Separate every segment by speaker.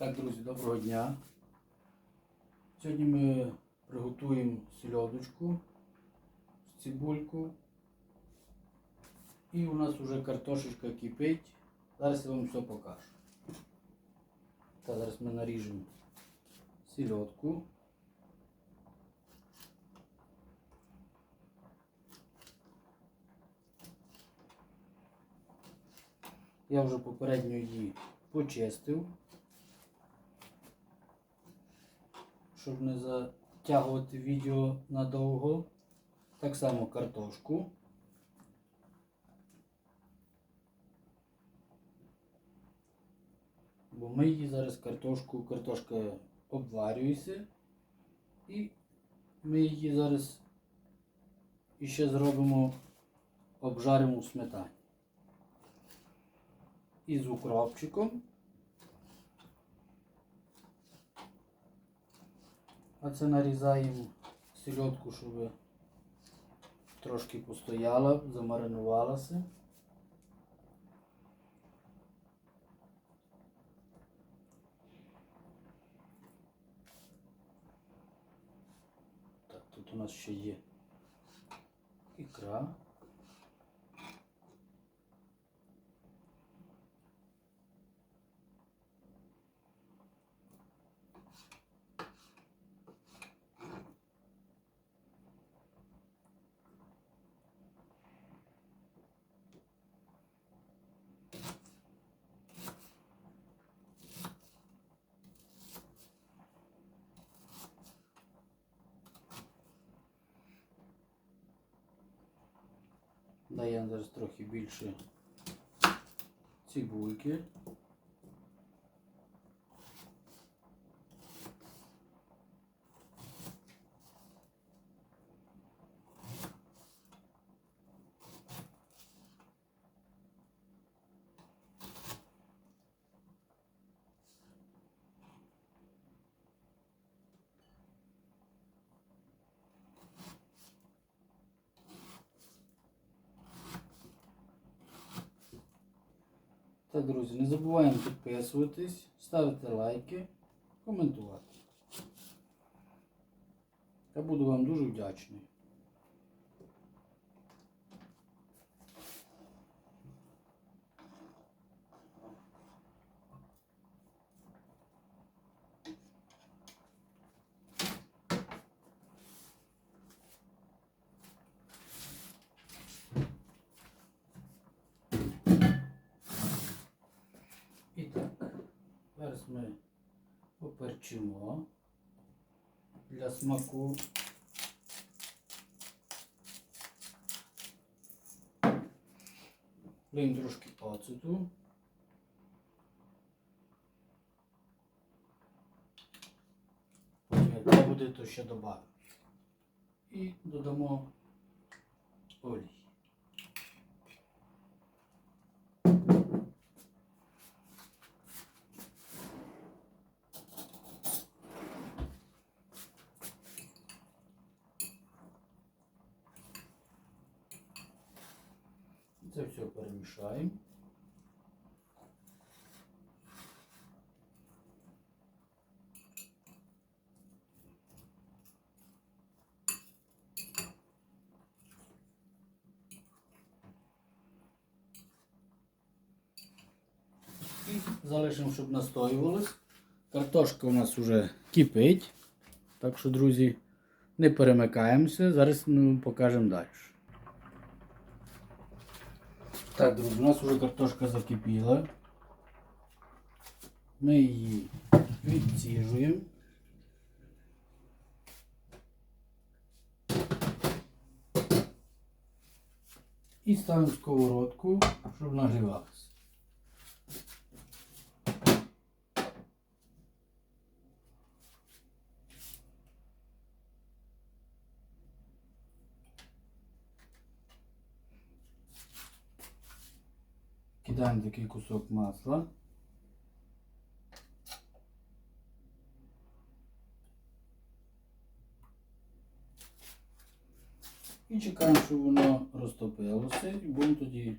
Speaker 1: Так, друзі, доброго дня. Сьогодні ми приготуємо сільодочку цибульку. І у нас вже картошечка кипить. Зараз я вам все покажу. Так, зараз ми наріжемо сільодку. Я вже попередньо її почистив. Щоб не затягувати відео надовго. Так само картошку. Бо ми її зараз картошку, картошка обварюється. І ми її зараз іще зробимо, обжаримо у сметані. І з укропчиком. А це нарізаємо сільодку, щоб трошки постояла, замаринувалася. Так, тут у нас ще є ікра. Даємо зараз трохи більше цибульки. Так, друзі, не забуваємо підписуватись, ставити лайки, коментувати. Я буду вам дуже вдячний. І так, зараз ми поперчимо для смаку. Лим трошки оцету. Як буде, то ще додамо. І додамо олій. Це все перемішаємо. І залишимо, щоб настоювалось. Картошка у нас вже кипить. Так що, друзі, не перемикаємося. Зараз ми покажемо далі. Так, друзі, у нас вже картошка закипіла. Ми її відсіжуємо. І ставимо сковородку, щоб нагрівалася. Кидаємо такий кусок масла. І чекаємо, щоб воно розтопилося і будемо тоді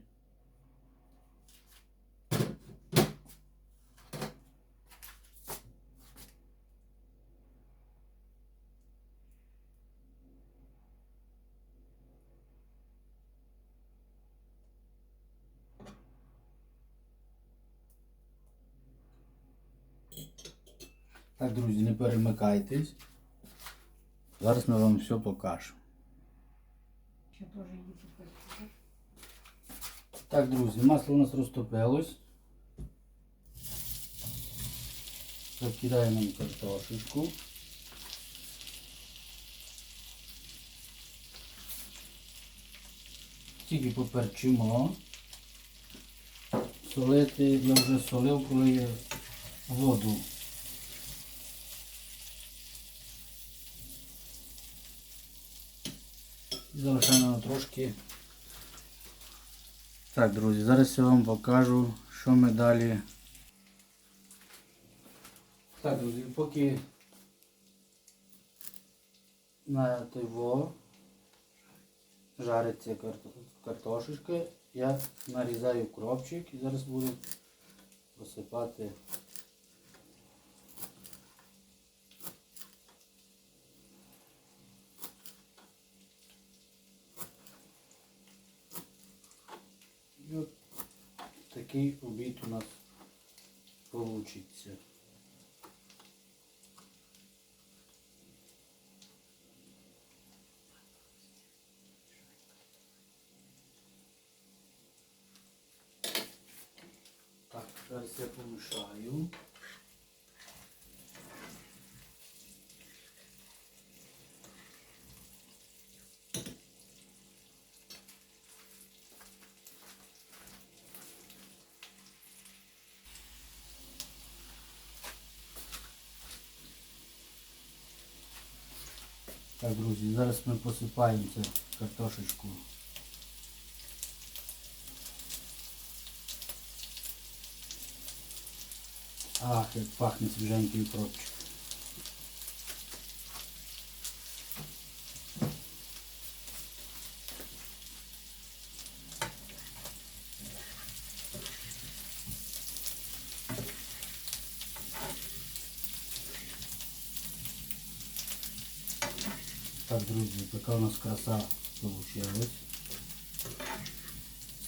Speaker 1: Так, друзі, не перемикайтесь. Зараз ми вам все покажемо.
Speaker 2: Так,
Speaker 1: друзі, масло у нас розтопилось. Закидаємо картошечку. Тільки поперчимо. Солити я вже солив, коли я воду. І залишаємо трошки так, друзі, зараз я вам покажу, що ми далі. Так, друзі, поки на тиво жариться картошечка, я нарізаю кропчик і зараз буду посипати. І от такий обід у нас вийде. Так, зараз я помішаю. Так, друзі, зараз ми посипаємо цю картошечку. Ах, як пахне свіженький укропчик. Так, друзі, така у нас краса получилась.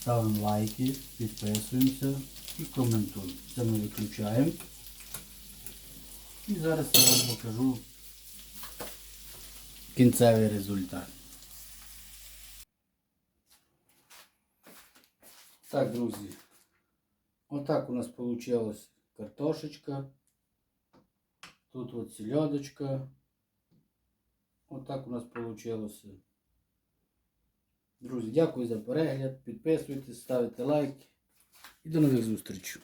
Speaker 1: Ставимо лайки, підписуємося і коментуємо. Це ми виключаємо. І зараз я вам покажу кінцевий результат. Так, друзі. Отак у нас вийшла картошечка. Тут от сільодочка. Отак у нас вийшло. Друзі, дякую за перегляд. Підписуйтесь, ставте лайк. І до нових зустрічей.